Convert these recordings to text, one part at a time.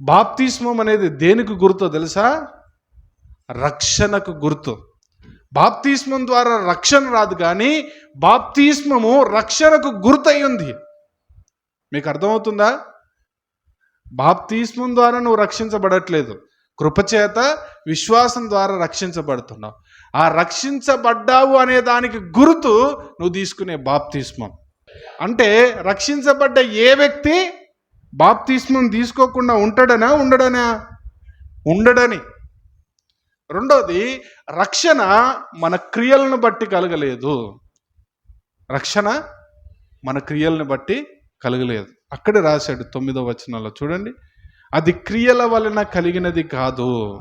బాప్తిస్మం అనేది దేనికి గుర్తో తెలుసా? రక్షణకు గుర్తు. బాప్తిస్మం ద్వారా రక్షణ రాదు కానీ బాప్తిస్మము రక్షణకు గుర్తు ఉంది మీకు అర్థమవుతుందా? బాప్తిస్మం ద్వారా నువ్వు రక్షించబడట్లేదు. కృపచేత విశ్వాసం ద్వారా రక్షించబడుతున్నావు. ఆ రక్షించబడ్డావు అనే దానికి గుర్తు నువ్వు తీసుకునే బాప్తిస్మం. అంటే రక్షించబడ్డ ఏ వ్యక్తి? బాప్తిస్మం తీసుకోకుండా ఉంటాడనా ఉండడనా? ఉండడని. రెండోది రక్షణ మన క్రియలను బట్టి కలగలేదు. రక్షణ మన క్రియలను బట్టి కలగలేదు. అక్కడ రాశాడు తొమ్మిదో వచనంలో చూడండి. అది క్రియల వలన కలిగినది కాదు.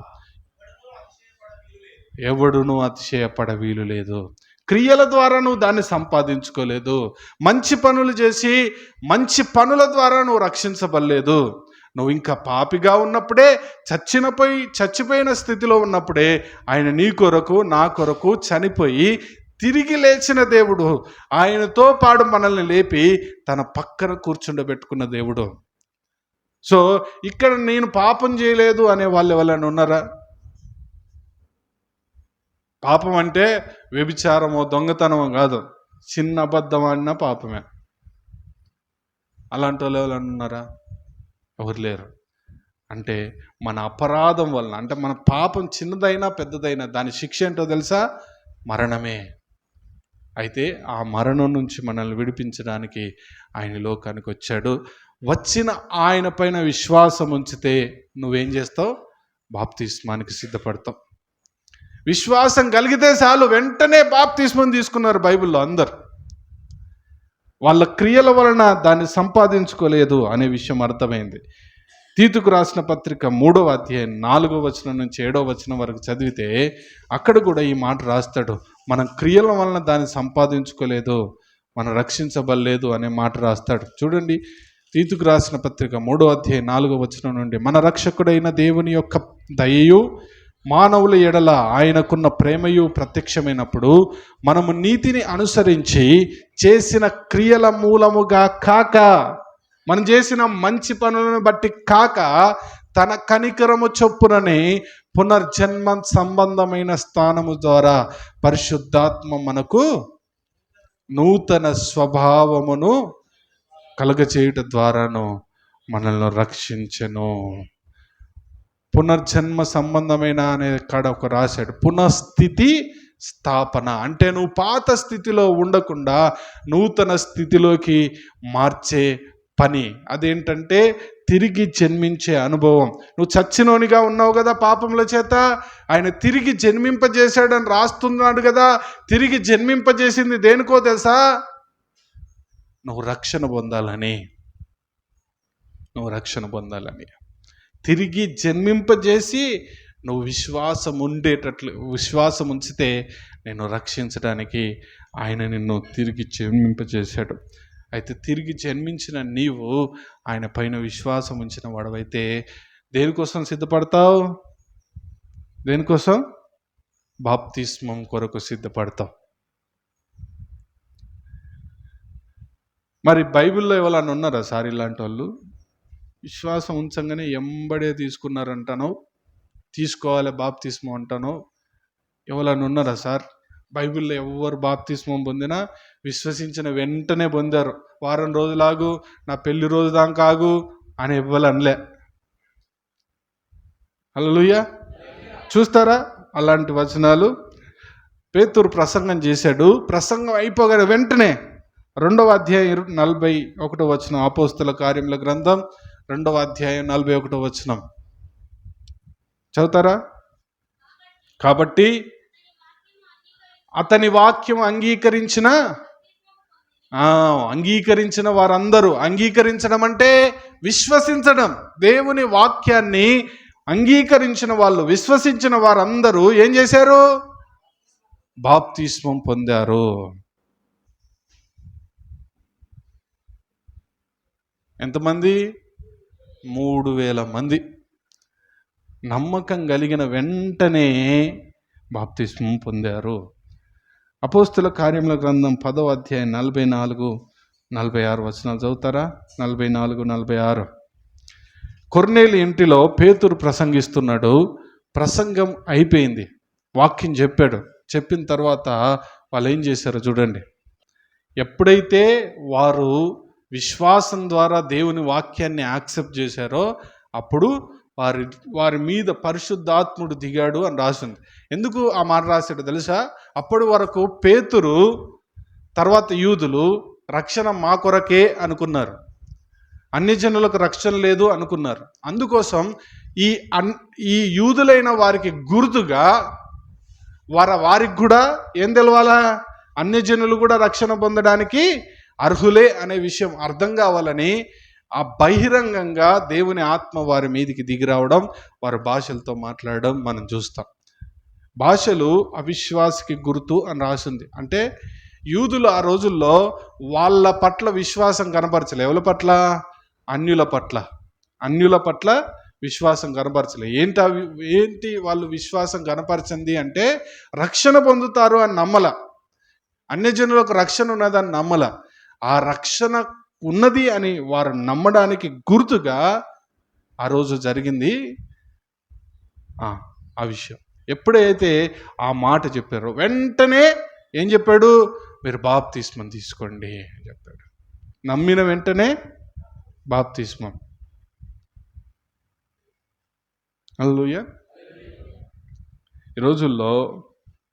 ఎవడును అతిశయపడ వీలు లేదు. క్రియల ద్వారా నువ్వు దాన్ని సంపాదించుకోలేదు. మంచి పనులు చేసి మంచి పనుల ద్వారా నువ్వు రక్షించబడలేదు. నువ్వు ఇంకా పాపిగా ఉన్నప్పుడే చచ్చినపోయి చచ్చిపోయిన స్థితిలో ఉన్నప్పుడే ఆయన నీ కొరకు నా కొరకు చనిపోయి తిరిగి లేచిన దేవుడు ఆయనతో పాడు మనల్ని లేపి తన పక్కన కూర్చుండబెట్టుకున్న దేవుడు. సో ఇక్కడ నేను పాపం చేయలేదు అనే వాళ్ళు ఎవరైనా ఉన్నారా? పాపం అంటే వ్యభిచారమో దొంగతనమో కాదు. చిన్న అబద్ధం ఆడినా పాపమే. అలాంటి వాళ్ళు ఎవరు ఉన్నారా? ఎవరు లేరు. అంటే మన అపరాధం వలన అంటే మన పాపం చిన్నదైనా పెద్దదైనా దాని శిక్ష ఏంటో తెలుసా? మరణమే. అయితే ఆ మరణం నుంచి మనల్ని విడిపించడానికి ఆయన లోకానికి వచ్చాడు. వచ్చిన ఆయన పైన విశ్వాసం ఉంచితే నువ్వేం చేస్తావు? బాప్తిస్మానికి సిద్ధపడతావు. విశ్వాసం కలిగితే చాలు వెంటనే బాప్తిస్మం తీసుకున్నారు బైబిల్లో అందరు. వాళ్ళ క్రియల వలన దాన్ని సంపాదించుకోలేదు అనే విషయం అర్థమైంది. తీతుకు రాసిన పత్రిక మూడవ అధ్యాయం నాలుగో వచనం నుంచి ఏడో వచనం వరకు చదివితే అక్కడ కూడా ఈ మాట రాస్తాడు మనం క్రియల వలన దాన్ని సంపాదించుకోలేదు మనం రక్షించబడలేదు అనే మాట రాస్తాడు. చూడండి తీతుకు రాసిన పత్రిక మూడో అధ్యాయం నాలుగో వచనం నుండి మన రక్షకుడైన దేవుని యొక్క దయయు మానవుల ఎడల ఆయనకున్న ప్రేమయు ప్రత్యక్షమైనప్పుడు మనము నీతిని అనుసరించి చేసిన క్రియల మూలముగా కాక మనం చేసిన మంచి పనులను బట్టి కాక తన కనికరము చొప్పునని పునర్జన్మ సంబంధమైన స్థానము ద్వారా పరిశుద్ధాత్మ మనకు నూతన స్వభావమును కలుగచేయుట ద్వారాను మనల్ని రక్షించను. పునర్జన్మ సంబంధమైన అనే కాడ ఒక రాశాడు. పునఃస్థితి స్థాపన. అంటే నువ్వు పాత స్థితిలో ఉండకుండా నూతన స్థితిలోకి మార్చే పని. అదేంటంటే తిరిగి జన్మించే అనుభవం. నువ్వు చచ్చినోనిగా ఉన్నావు కదా పాపముల చేత. ఆయన తిరిగి జన్మింపజేశాడని రాస్తున్నాడు కదా. తిరిగి జన్మింపజేసింది దేనికో తెలుసా? నువ్వు రక్షణ పొందాలని. నువ్వు రక్షణ పొందాలని. తిరిగి జన్మింపజేసి నువ్వు విశ్వాసం ఉండేటట్లు విశ్వాసం ఉంచితే నేను రక్షించడానికి ఆయన నిన్ను తిరిగి జన్మింపజేశాడు. అయితే తిరిగి జన్మించిన నీవు ఆయన పైన విశ్వాసం ఉంచిన వాడవైతే దేనికోసం సిద్ధపడతావు? దేనికోసం? బాప్తిస్మం కొరకు సిద్ధపడతావు. మరి బైబిల్లో ఎవరైనా ఉన్నారా సార్ ఇలాంటి వాళ్ళు విశ్వాసం ఉంచంగానే ఎంబడే తీసుకున్నారంటాను తీసుకోవాలి బాప్తిస్మం అంటాను ఎవరైనా ఉన్నారా సార్? బైబిల్లో ఎవరు బాప్తిస్మం పొందినా విశ్వసించిన వెంటనే పొందారు. వారం రోజులాగు నా పెళ్ళి రోజు దాకాగు అని ఇవ్వాలనలే అనలే. చూస్తారా అలాంటి వచనాలు? పేతురు ప్రసంగం చేశాడు. ప్రసంగం అయిపోగానే వెంటనే రెండవ అధ్యాయం నలభై ఒకటో వచనం అపోస్తుల కార్యముల గ్రంథం రెండవ అధ్యాయం నలభై ఒకటో వచనం. చదువుతారా? కాబట్టి అతని వాక్యం అంగీకరించిన అంగీకరించిన వారందరూ అంగీకరించడం అంటే విశ్వసించడం. దేవుని వాక్యాన్ని అంగీకరించిన వాళ్ళు విశ్వసించిన వారందరూ ఏం చేశారు? బాప్తిస్మం పొందారు. ఎంతమంది? మూడు వేల మంది. నమ్మకం కలిగిన వెంటనే బాప్తిస్మం పొందారు. అపోస్తుల కార్యముల గ్రంథం పదో అధ్యాయం నలభై నాలుగు నలభై ఆరు వచనాలు చదువుతారా? నలభై నాలుగు నలభై ఆరు. కొర్నేలు ఇంటిలో పేతురు ప్రసంగిస్తున్నాడు. ప్రసంగం అయిపోయింది. వాక్యం చెప్పాడు. చెప్పిన తర్వాత వాళ్ళు ఏం చేశారో చూడండి. ఎప్పుడైతే వారు విశ్వాసం ద్వారా దేవుని వాక్యాన్ని యాక్సెప్ట్ చేశారో అప్పుడు వారి వారి మీద పరిశుద్ధాత్ముడు దిగాడు అని రాసింది. ఎందుకు ఆ మాట రాశాడు తెలుసా? అప్పటి వరకు పేతురు తర్వాత యూదులు రక్షణ మా కొరకే అనుకున్నారు. అన్ని జనులకు రక్షణ లేదు అనుకున్నారు. అందుకోసం ఈ అన్ ఈ యూదులైన వారికి గుర్తుగా వారి వారికి కూడా ఏం తెలవాలా? అన్యజనులు కూడా రక్షణ పొందడానికి అర్హులే అనే విషయం అర్థం కావాలని ఆ బహిరంగంగా దేవుని ఆత్మ వారి మీదికి దిగిరావడం వారి భాషలతో మాట్లాడడం మనం చూస్తాం. భాషలు అవిశ్వాసకి గుర్తు అని రాసింది. అంటే యూదులు ఆ రోజుల్లో వాళ్ళ పట్ల విశ్వాసం కనపరచలే ఎవరి పట్ల? అన్యుల పట్ల. అన్యుల పట్ల విశ్వాసం కనపరచలే ఏంటి అవి? ఏంటి వాళ్ళు విశ్వాసం కనపరచింది అంటే రక్షణ పొందుతారు అని నమ్మల. అన్యజనులకు రక్షణ ఉన్నదని నమ్మల. ఆ రక్షణ ఉన్నది అని వారు నమ్మడానికి గుర్తుగా ఆ రోజు జరిగింది ఆ విషయం. ఎప్పుడైతే ఆ మాట చెప్పారో వెంటనే ఏం చెప్పాడు? మీరు బాప్తిస్మం తీసుకోండి అని చెప్పాడు. నమ్మిన వెంటనే బాప్తిస్మం. అల్లుయ ఈ రోజుల్లో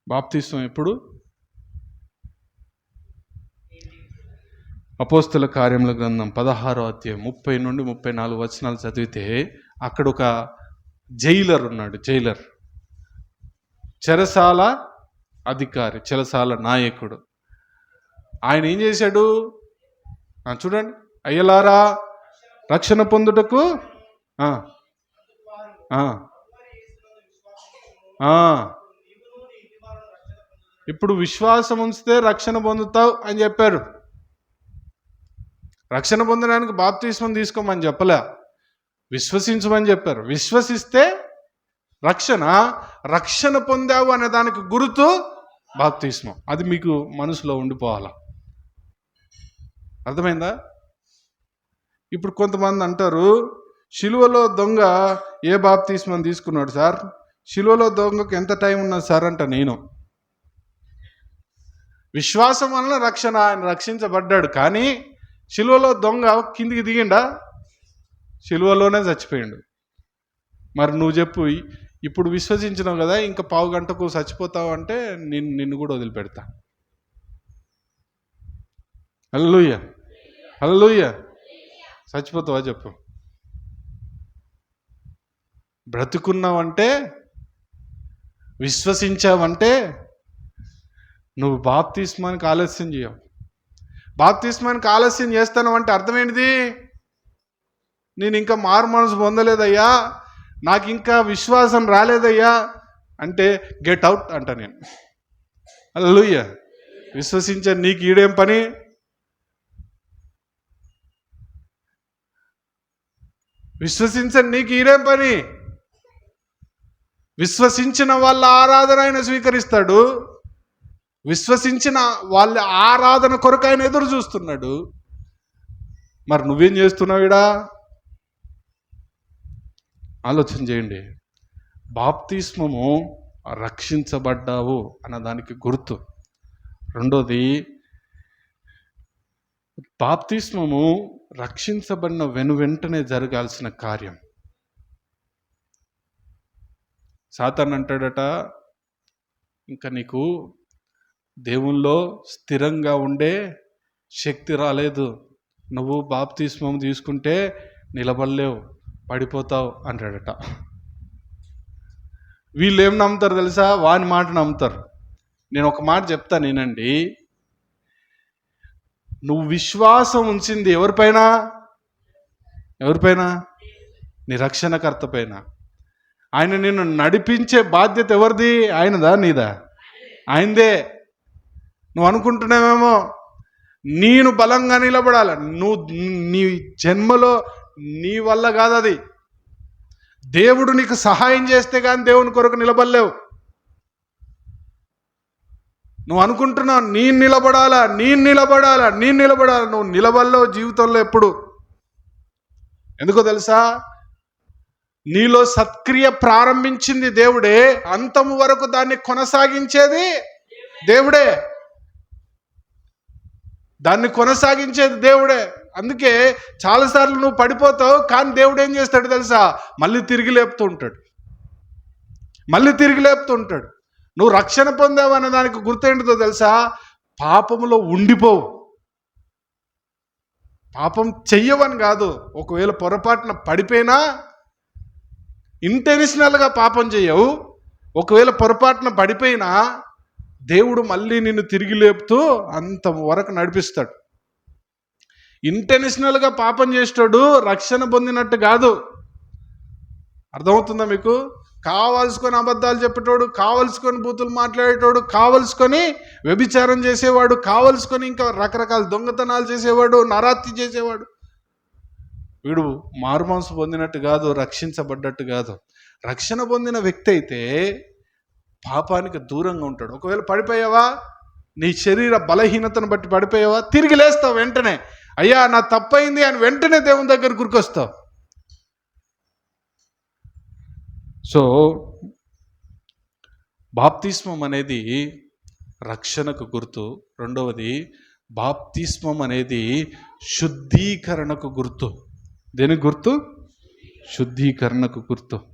బాప్తిస్మం ఎప్పుడు? అపోస్తుల కార్యముల గ్రంథం పదహారో అధ్యాయం ముప్పై నుండి ముప్పై నాలుగు వచనాలు చదివితే అక్కడ ఒక జైలర్ ఉన్నాడు జైలర్. చెరసాల అధికారి చెరసాల నాయకుడు. ఆయన ఏం చేశాడు? చూడండి. అయ్యలారా రక్షణ పొందుటకు ఇప్పుడు విశ్వాసం ఉంచితే రక్షణ పొందుతావు అని చెప్పారు. రక్షణ పొందడానికి బాప్తిస్మం తీసుకోమని చెప్పలే. విశ్వసించమని చెప్పారు. విశ్వసిస్తే రక్షణ రక్షణ పొందావు అనే దానికి గుర్తు బాప్తిస్మం. అది మీకు మనసులో ఉండిపోవాల. అర్థమైందా? ఇప్పుడు కొంతమంది అంటారు శిలువలో దొంగ ఏ బాప్తిస్మం తీసుకున్నాడు సార్? శిలువలో దొంగకు ఎంత టైం ఉన్నది సార్? అంట నేను. విశ్వాసం వలన రక్షణ ఆయన రక్షించబడ్డాడు కానీ శిలువలో దొంగ కిందికి దిగిండా? శిలువలోనే చచ్చిపోయిండు. మరి నువ్వు చెప్పు ఇప్పుడు విశ్వసించినావు కదా ఇంకా పావు గంటకు చచ్చిపోతావు అంటే నిన్ను నిన్ను కూడా వదిలిపెడతా. హల్లెలూయా. హల్లెలూయా. చచ్చిపోతావా చెప్పు. బ్రతుకున్నావంటే విశ్వసించావంటే నువ్వు బాప్తిస్మానికి ఆలస్యం చేయవు. బాప్తిస్మానికి ఆలస్యం చేస్తాను అంటే అర్థం ఏంటిది నేను ఇంకా మారు మనసు పొందలేదయ్యా. నాకు ఇంకా విశ్వాసం రాలేదయ్యా. అంటే గెట్ అవుట్ అంట నేను. అల్లుయ్య విశ్వసించే నీకు ఈడేం పని? విశ్వసించని నీకు ఈడేం పని? విశ్వసించిన వాళ్ళ ఆరాధన ఆయన స్వీకరిస్తాడు. విశ్వసించిన వాళ్ళ ఆరాధన కొరకు ఆయన ఎదురు చూస్తున్నాడు. మరి నువ్వేం చేస్తున్నావుడా ఆలోచన చేయండి. బాప్తిస్మము రక్షించబడ్డావు అన్న దానికి గుర్తు. రెండోది బాప్తిస్మము రక్షించబడిన వెను వెంటనే జరగాల్సిన కార్యం. సాతాన్ అంటాడట ఇంకా నీకు దేవుల్లో స్థిరంగా ఉండే శక్తి రాలేదు. నువ్వు బాప్తిస్మం తీసుకుంటే నిలబడలేవు పడిపోతావు అంటాడట. వీళ్ళు ఏం నమ్ముతారు తెలుసా? వాని మాట నమ్ముతారు. నేను ఒక మాట చెప్తా నేనండి. నువ్వు విశ్వాసం ఉంచింది ఎవరిపైన? ఎవరిపైన? నీ రక్షణకర్త పైన. ఆయన నిన్ను నడిపించే బాధ్యత ఎవరిది? ఆయనదా నీదా? ఆయనదే. నువ్వు అనుకుంటున్నావేమో? నేను బలంగా నిలబడాలి? నువ్వు నీ జన్మలో నీ వల్ల కాదు అది దేవుడు నీకు సహాయం చేస్తే కానీ దేవుని కొరకు నిలబడలేవు. నువ్వు అనుకుంటున్నావు నేను నిలబడాలా? నేను నిలబడాలా? నేను నిలబడాలా? నువ్వు నిలబడలేవు జీవితంలో ఎప్పుడు. ఎందుకో తెలుసా? నీలో సత్క్రియ ప్రారంభించింది దేవుడే అంతము వరకు దాన్ని కొనసాగించేది దేవుడే. దాన్ని కొనసాగించేది దేవుడే. అందుకే చాలాసార్లు నువ్వు పడిపోతావు కానీ దేవుడు ఏం చేస్తాడు తెలుసా? మళ్ళీ తిరిగి లేపుతూ ఉంటాడు. మళ్ళీ తిరిగి లేపుతూ ఉంటాడు. నువ్వు రక్షణ పొందావు అనే దానికి గుర్తేంటిదో తెలుసా? పాపములో ఉండిపోవు. పాపం చెయ్యవని కాదు. ఒకవేళ పొరపాటున పడిపోయినా ఇంటెన్షనల్గా పాపం చేయవు ఒకవేళ పొరపాటున పడిపోయినా దేవుడు మళ్ళీ నిన్ను తిరిగి లేపుతూ అంత వరకు నడిపిస్తాడు. ఇంటెన్షనల్గా పాపం చేసేటోడు రక్షణ పొందినట్టు కాదు. అర్థమవుతుందా మీకు? కావలసుకొని అబద్ధాలు చెప్పేటోడు కావలసుకొని బూతులు మాట్లాడేటోడు కావలసుకొని వ్యభిచారం చేసేవాడు కావలసుకొని ఇంకా రకరకాల దొంగతనాలు చేసేవాడు నరాత్తి చేసేవాడు. వీడు మారుమాంసు పొందినట్టు కాదు రక్షించబడ్డట్టు కాదు. రక్షణ పొందిన వ్యక్తి అయితే పాపానికి దూరంగా ఉంటాడు. ఒకవేళ పడిపోయావా? నీ శరీర బలహీనతను బట్టి పడిపోయావా? తిరిగి లేస్తావు వెంటనే. అయ్యా నా తప్పైంది అని వెంటనే దేవుని దగ్గర గురికొస్తావు. సో బాప్తిస్మం అనేది రక్షణకు గుర్తు. రెండవది బాప్తిస్మం అనేది శుద్ధీకరణకు గుర్తు. దేనికి గుర్తు? శుద్ధీకరణకు గుర్తు.